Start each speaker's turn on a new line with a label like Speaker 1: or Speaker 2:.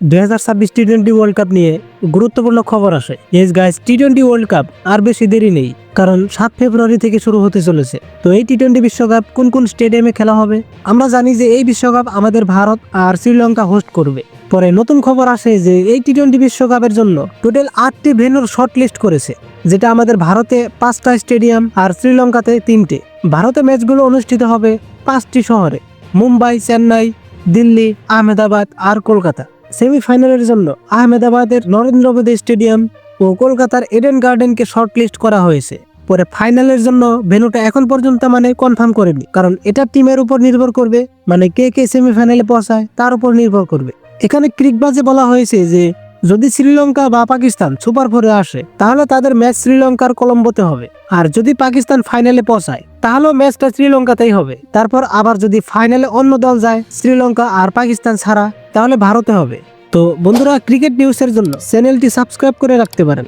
Speaker 1: দুই হাজার ছাব্বিশ টি টোয়েন্টি ওয়ার্ল্ড কাপ নিয়ে গুরুত্বপূর্ণ খবর আসে। Yes guys T twenty world cup আর বেশি দেরি নেই, কারণ সাত ফেব্রুয়ারি থেকে শুরু হতে চলেছে। তো এই টি টোয়েন্টি বিশ্বকাপ কোন কোন স্টেডিয়ামে খেলা হবে? আমরা জানি যে এই বিশ্বকাপ আমাদের ভারত আর শ্রীলঙ্কা হোস্ট করবে। পরে নতুন খবর আসে যে এই টি টোয়েন্টি বিশ্বকাপের জন্য টোটাল আটটি ভেন্যুর শর্ট লিস্ট করেছে, যেটা আমাদের ভারতে পাঁচটা স্টেডিয়াম আর শ্রীলঙ্কাতে তিনটে। ভারতে ম্যাচগুলো অনুষ্ঠিত হবে পাঁচটি শহরে, মুম্বাই, চেন্নাই, দিল্লি, আহমেদাবাদ আর কলকাতা। সেমিফাইনালের জন্য আহমেদাবাদের নরেন্দ্র মোদী স্টেডিয়াম ও কলকাতার এডেন গার্ডেনকে শর্ট লিস্ট করা হয়েছে। পরে ফাইনালের জন্য ভেন্যুটা এখন পর্যন্ত মানে কনফার্ম করেনি, কারণ এটা টিমের উপর নির্ভর করবে মানে কে কে সেমিফাইনালে পৌঁছায় তার উপর নির্ভর করবে। এখানে ক্রিকবাজে বলা হয়েছে যে, যদি শ্রীলঙ্কা বা পাকিস্তান সুপার ফোরে আসে, তাহলে তাদের ম্যাচ শ্রীলঙ্কার কলম্বোতে হবে। আর যদি পাকিস্তান ফাইনালে পৌঁছায়, তাহলেও ম্যাচটা শ্রীলঙ্কাতেই হবে। তারপর আবার যদি ফাইনালে অন্য দল যায়, শ্রীলঙ্কা আর পাকিস্তান ছাড়া তাহলে ভারতে হবে। তো বন্ধুরা ক্রিকেট নিউজের জন্য চ্যানেলটি সাবস্ক্রাইব করে রাখতে পারেন।